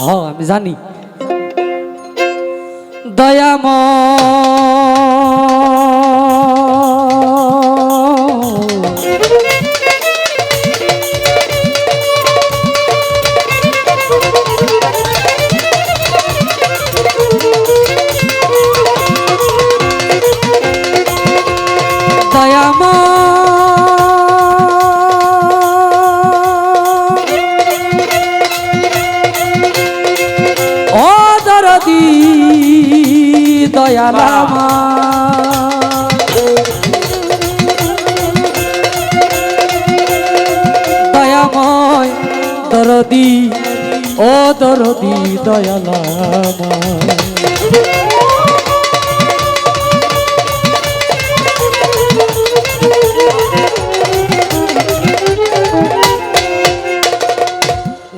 হ আমি জানি। দয়াম ও দরদি দয়ালামা।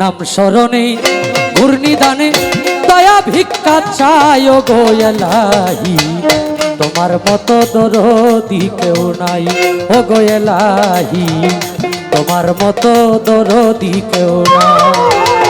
নাম স্মরণে ঘূর্ণিদানে দয়া ভিক্ষা চায় গোয়েলাহি তোমার মতো দরদি কেউ নাই, ও গোয়েলাহি তোমার মতো দরদি কেউ নাই।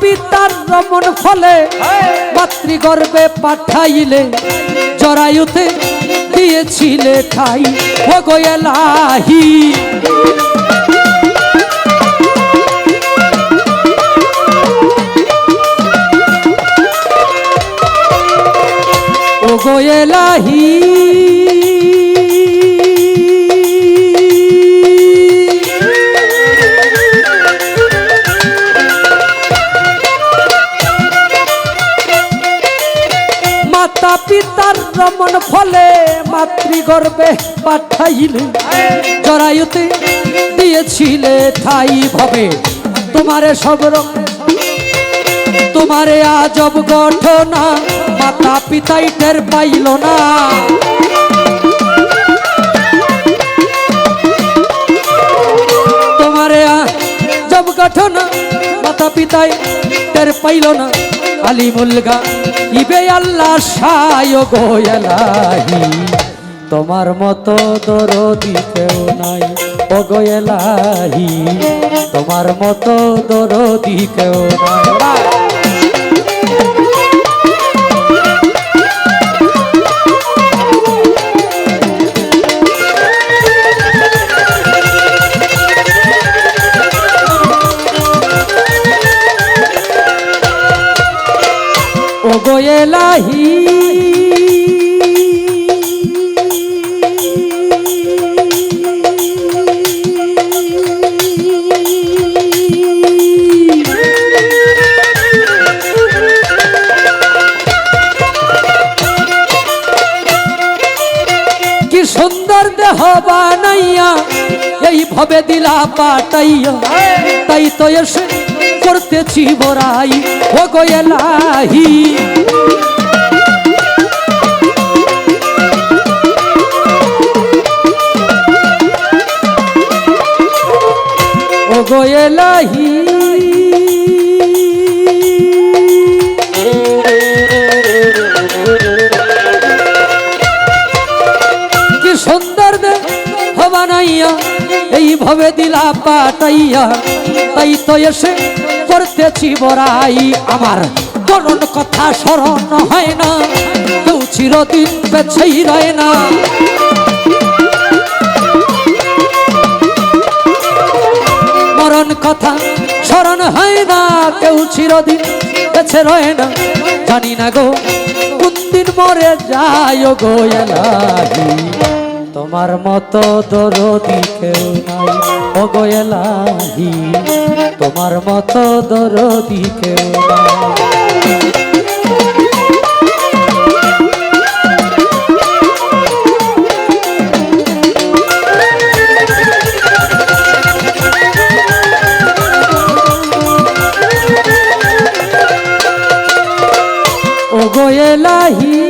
পিতার রমন ফলে মাতৃগর্ভে পাঠাইলে জরায়ুতে দিয়েছিলে ঠাই। ও গোয়েলাহি মাতা পিতার রমন ফলে মাতৃগর্ভে পাঠাইলে। জরায়ুতে দিয়েছিলে ঠাই ভাবে। তোমারে সব রকম তোমারে আজব ঘটনা মাতা পিতাই টের পাইল না। তোমারে আজব ঘটনা মাতা পিতাই টের পাইল না। আলি মুলগা ইবে আল্লাহ সায় গোয়ালাহি তোমার মতো দরদি কেউ নাই ও গোয়েলাহি তোমার মতো দরদি কেউ নাই। দিলা পাটাইয়া তাই তো এসে করতেছি বড়াই। ও গোয়েলাহি ও গোয়েলাহি এইভাবে দিলা পাটাইয়া তাই তো এসে করতেছি বড়াই। আমার করুন কথা স্মরণ হয় না, কেউ চিরদিন বেছেই রয় না। মরণ কথা স্মরণ হয় না, কেউ চিরদিন বেছে রয় না। জানি না গো কোন দিন মরে যায় গো এলাহি। তোমার মতো দরদি কেউ নাই। অগয়েলাহি তোমার মতো দরদি কেউ নাই। गोयला ही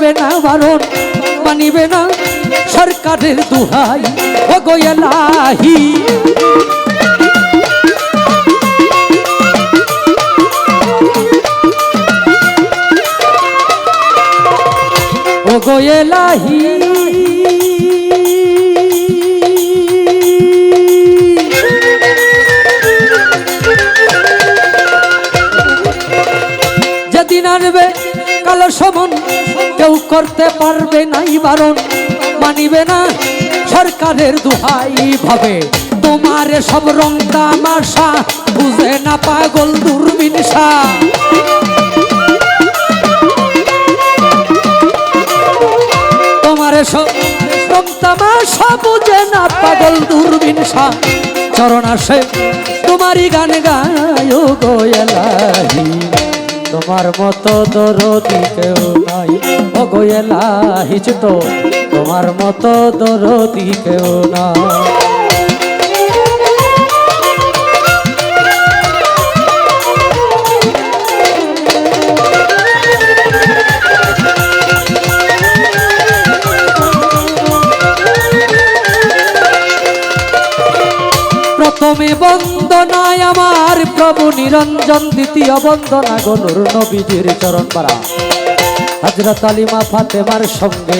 পারবে না বারণ, মানিবে না সরকারের দুহাই। ও গোয়েলাহি ও গোয়েলাহি যেদিন আনবে কালো সমন করতে পারবে নাই বারণ। মানিবে না সরকারের দুহাই ভাবে। তোমার সব রং তামাশা বুঝে না পাগল দূরবিনসা তোমার সব রং তামাশা বুঝে না পাগল দূরবিনসা চরণ আসে তোমারই গান গায় গোয়েলাহি তোমার মতো দরদি কেউ নাই। ও গোয়েলাহি ছোট তোমার মতো দরদি কেউ নাই। প্রথমে বন্দনায় আমার প্রভু নিরঞ্জন, দ্বিতীয় বন্দনা গনুর নবীজির চরণ পাড়া। হজরত আলিমা ফাতেমার সঙ্গে।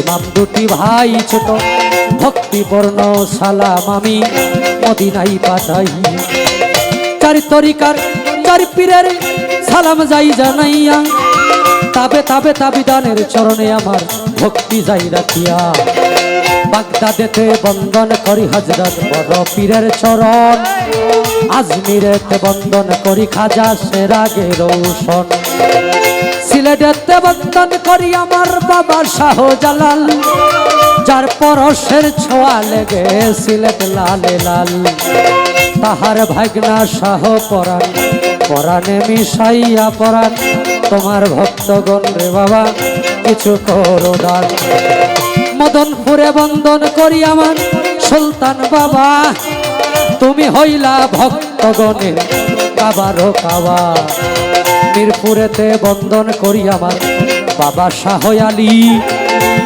ইমাম দুটি ভাই ছোট, ভক্তিপূর্ণ, সালাম আমি মদিনাই পাঠাই। চার তরিকার, চার পীরের সালাম যাই জানাইয়া, তাবে তাবে তাবিদানের চরণে আমার ভক্তি যাই রাখিয়া। বাগদাদেতে বন্দন করি হজরত বড় পীরের চরণ, আজমিরেতে বন্দন করি খাজা সেরাগে রৌশন সিলেটেতে বন্দন করি আমার বাবা শাহজালাল, যার পরশের ছোঁয়া লেগে সিলেট লালে লাল। তাহার ভাগনা শাহ পরাণ, পরাণে মিশাইয়া পরাণ, তোমার ভক্তগণ রে বাবা, কিছু করো দান। মদনপুরে বন্দন করি আমার সুলতান বাবা, তুমি হইলা ভক্তগণের কাবারও কাবা। মিরপুরেতে বন্দন করি আমার বাবা শাহ আলী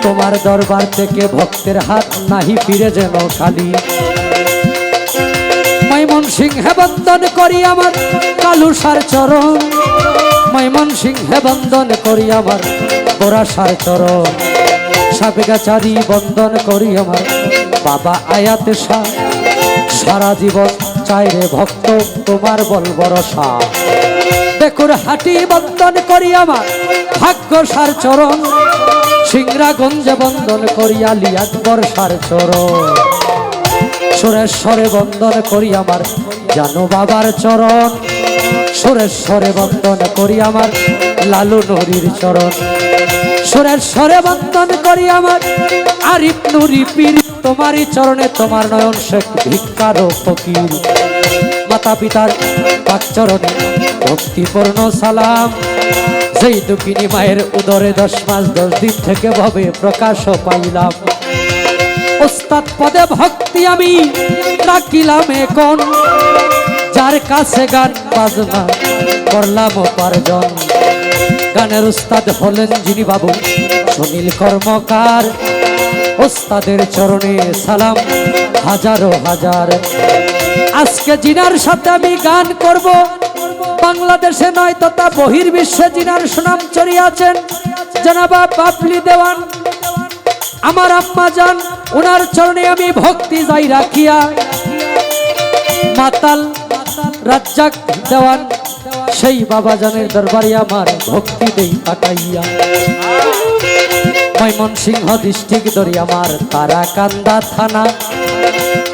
তোমার দরবার থেকে ভক্তের হাত নাহি ফিরে যেন খালি। মৈমন সিংহে বন্দন করি আমার কালুসার চরণ। মৈমন সিংহে বন্দন করি আমার গোরাসার চরণ। সাবেগাচারি বন্দন করি আমার বাবা আয়াতে সারা জীবন চাইরে ভক্ত, তোমার বল ভরসা দেখুর হাটি বন্দন করি আমার। ভাগ্য সার চরণ, সিংরা গঞ্জে বন্দন করি আলি আকবর সার চরণ। সুরেশ্বরে বন্দন করি আমার জানো বাবার চরণ। সুরেশ্বরে বন্দন করি আমার লালু নরীর চরণ। সুরেশ্বরে বন্দন করি আমার আরিফ নুরি পীর, তোমারই চরণে তোমার নয়ন শেখ ভিক্ষার ফকির। মাতা পিতার পাক চরণে ভক্তিপূর্ণ সালাম। যেই দুঃখিনী মায়ের উদরে দশ মাস, দশ দিন থেকে ভবে প্রকাশ পাইলাম। ওস্তাদ পদে ভক্তি আমি রাখিলাম এখন। যার কাছে গান বাজনা করলাম উপার্জন। গানের উস্তাদ হলেন যিনি বাবু সুনীল কর্মকার। ওস্তাদের চরণে সালাম হাজারো হাজার। আজকে জিনার সাথে আমি গান করব। বাংলাদেশে নয় তথা বহির্বিশ্বে জিনার সুনাম চড়িয়াছেন। জানাবা বাপলি দেওয়ান, আমার আম্মা যান ওনার চরণে আমি ভক্তি যাই রাখিয়া। মাতাল, রাজ্জাক দেওয়ান, সেই বাবা জানের দরবারে আমার ভক্তি দেই কাটাইয়া ময়মনসিংহ ডিস্ট্রিক্ট ধরি আমার তারাকান্দা থানা।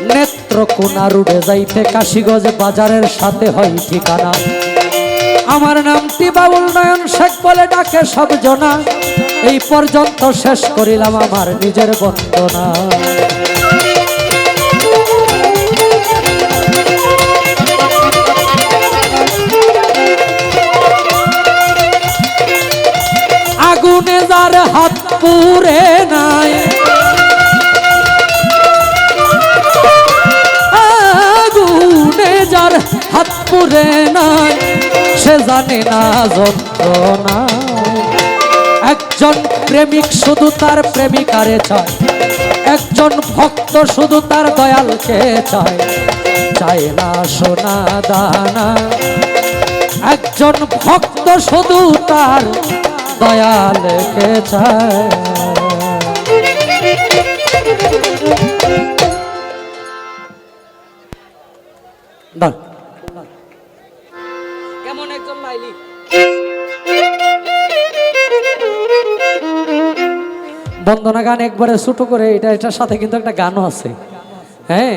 নেত্রকোনা রুডে যাইতে কাশিগঞ্জ বাজারের সাথে হয় ঠিকানা। আমার নামটি বাবুল নয়ন শেখ বলে ডাকে সব জনা। এই পর্যন্ত শেষ করিলাম আমার নিজের বন্দনা। পুরে নাই, সে জানে না যন্ত্রণা। একজন প্রেমিক শুধু তার প্রেমিকারে চায়, একজন ভক্ত শুধু তার দয়ালকে চায়। চায় না সোনা দানা, একজন ভক্ত শুধু তার দয়ালকে চায়। বন্দনা গান একবারে ছোট করে এটা এটার সাথে কিন্তু একটা গানও আছে। হ্যাঁ?